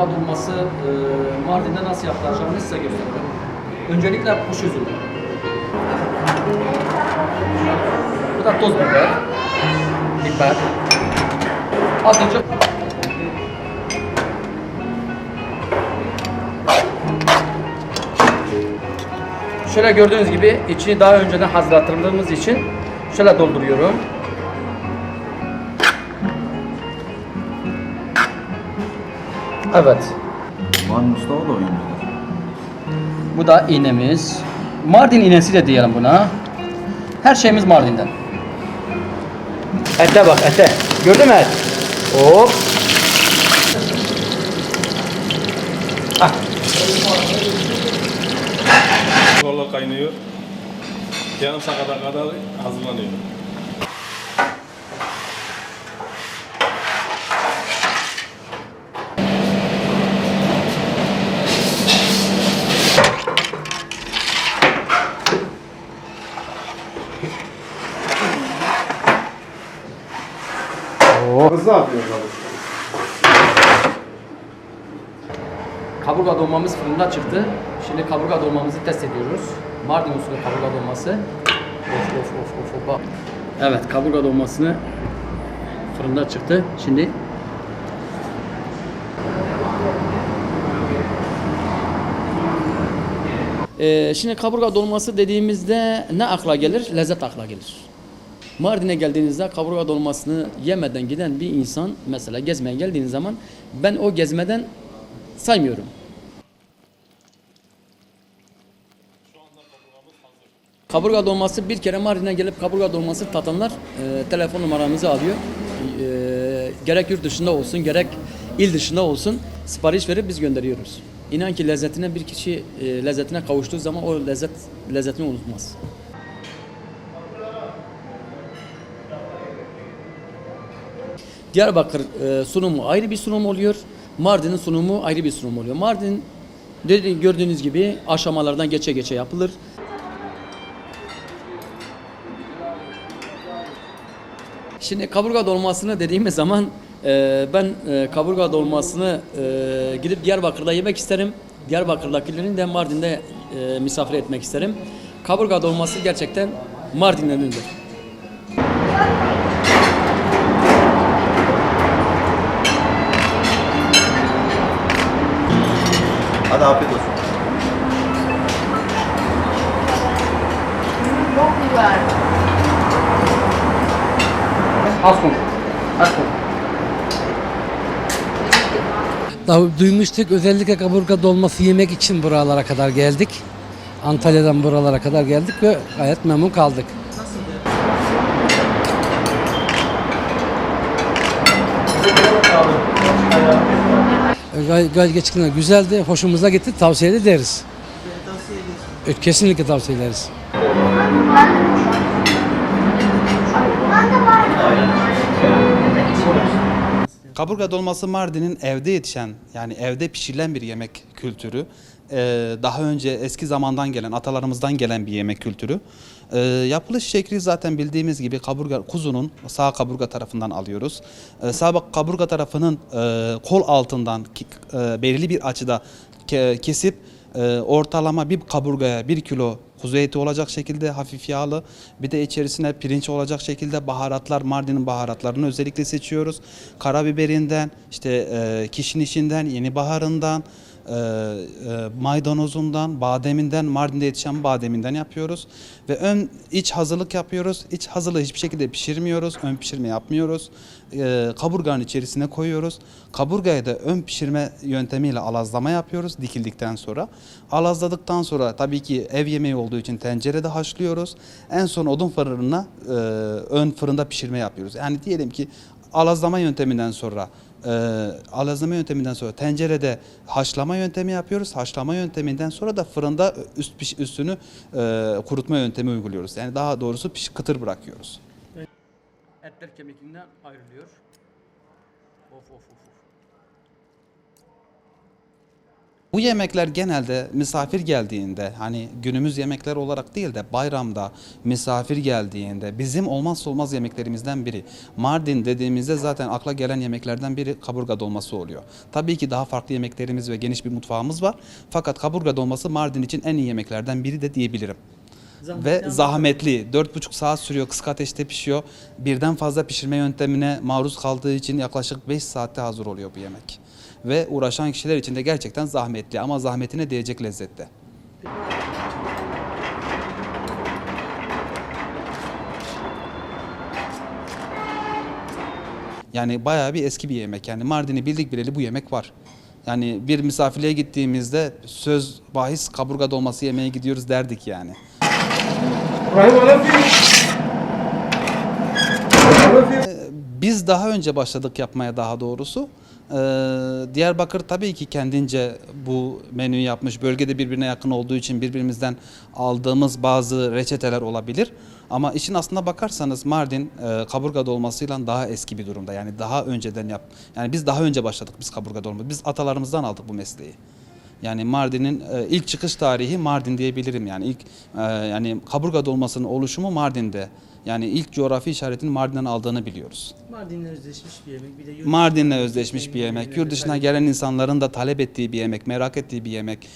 kaburga dolması e, Mardin'de nasıl yapılacağını size göstereceğim. Öncelikle kuş üzümü. Bu da toz biber. Biber. Azıcık Şöyle gördüğünüz gibi içini daha önceden hazırlattığımız için şöyle dolduruyorum. Evet. Van Mustafa da oynuyor. Bu da iğnemiz. Mardin iğnesi de diyelim buna. Her şeyimiz Mardin'den. Ete bak ete. Gördün mü et? Hop. Ah. Zorla kaynıyor. Yarım saate kadar hazırlanıyor. Hızlı atıyoruz. Kaburga dolmamız fırında çıktı. Şimdi kaburga dolmamızı test ediyoruz. Mardin usulü kaburga dolması. Of of of of of. Evet kaburga dolmasını fırında çıktı. Şimdi Ee, şimdi kaburga dolması dediğimizde ne akla gelir? Lezzet akla gelir. Mardin'e geldiğinizde kaburga dolmasını yemeden giden bir insan mesela gezmeye geldiğiniz zaman ben o gezmeden saymıyorum. Kaburga dolması bir kere Mardin'e gelip kaburga dolması tatanlar e, telefon numaramızı alıyor. E, gerek yurt dışında olsun gerek il dışında olsun sipariş verip biz gönderiyoruz. İnan ki lezzetine bir kişi e, lezzetine kavuştuğu zaman o lezzet lezzetini unutmaz. Diyarbakır e, sunumu ayrı bir sunum oluyor. Mardin'in sunumu ayrı bir sunum oluyor. Mardin dedi, gördüğünüz gibi aşamalardan geçe geçe yapılır. Şimdi kaburga dolmasını dediğimiz zaman e, ben e, kaburga dolmasını gidip Diyarbakır'da yemek isterim. Diyarbakır'dakilerin de Mardin'de misafir etmek isterim. Kaburga dolması gerçekten Mardin'den ünlüdür. Hadi afiyet olsun. Çok güzel. Az konuş. Az konuş. Daha duymuştuk özellikle kaburga dolması yemek için buralara kadar geldik. Antalya'dan buralara kadar geldik ve gayet memnun kaldık. Gayet, gayet güzeldi, hoşumuza gitti, tavsiye ederiz. Evet, kesinlikle tavsiye ederiz. Kaburga dolması Mardin'in evde yetişen yani evde pişirilen bir yemek kültürü. Ee, daha önce eski zamandan gelen, atalarımızdan gelen bir yemek kültürü. Ee, yapılış şekli zaten bildiğimiz gibi kaburga kuzunun sağ kaburga tarafından alıyoruz. Ee, sağ kaburga tarafının e, kol altından e, belirli bir açıda ke- kesip e, ortalama bir kaburgaya bir kilo kuzu eti olacak şekilde hafif yağlı bir de içerisine pirinç olacak şekilde baharatlar Mardin'in baharatlarını özellikle seçiyoruz. Karabiberinden işte e, kişnişinden yeni baharından e, e, maydanozundan, bademinden, Mardin'de yetişen bademinden yapıyoruz. Ve ön iç hazırlık yapıyoruz. İç hazırlığı hiçbir şekilde pişirmiyoruz. Ön pişirme yapmıyoruz. E, kaburganın içerisine koyuyoruz. Kaburgayı da ön pişirme yöntemiyle alazlama yapıyoruz dikildikten sonra. Alazladıktan sonra tabii ki ev yemeği olduğu için tencerede haşlıyoruz. En son odun fırınına e, ön fırında pişirme yapıyoruz. Yani diyelim ki alazlama yönteminden sonra e, alazlama yönteminden sonra tencerede haşlama yöntemi yapıyoruz. Haşlama yönteminden sonra da fırında üst piş, üstünü e, kurutma yöntemi uyguluyoruz. Yani daha doğrusu piş, kıtır bırakıyoruz. Etler kemikinden ayrılıyor. Of of of of. Bu yemekler genelde misafir geldiğinde hani günümüz yemekler olarak değil de bayramda misafir geldiğinde bizim olmazsa olmaz yemeklerimizden biri. Mardin dediğimizde zaten akla gelen yemeklerden biri kaburga dolması oluyor. Tabii ki daha farklı yemeklerimiz ve geniş bir mutfağımız var. Fakat kaburga dolması Mardin için en iyi yemeklerden biri de diyebilirim. Ve zahmetli. 4,5 saat sürüyor. Kısık ateşte pişiyor. Birden fazla pişirme yöntemine maruz kaldığı için yaklaşık 5 saatte hazır oluyor bu yemek. Ve uğraşan kişiler için de gerçekten zahmetli ama zahmetine değecek lezzette. Yani bayağı bir eski bir yemek. Yani Mardin'i bildik bileli bu yemek var. Yani bir misafirliğe gittiğimizde söz bahis kaburga dolması yemeye gidiyoruz derdik yani. Biz daha önce başladık yapmaya daha doğrusu. Ee, Diyarbakır tabii ki kendince bu menüyü yapmış. Bölgede birbirine yakın olduğu için birbirimizden aldığımız bazı reçeteler olabilir. Ama işin aslına bakarsanız Mardin e, kaburga dolmasıyla daha eski bir durumda. Yani daha önceden yap. Yani biz daha önce başladık biz kaburga dolması. Biz atalarımızdan aldık bu mesleği. Yani Mardin'in e, ilk çıkış tarihi Mardin diyebilirim yani ilk e, yani kaburga dolmasının oluşumu Mardin'de. Yani ilk coğrafi işaretini Mardin'den aldığını biliyoruz. Mardin'le özdeşmiş bir yemek. Bir de yurt Mardin'le özdeşmiş bir yemek. Yurt dışına gelen insanların da talep ettiği bir yemek, merak ettiği bir yemek.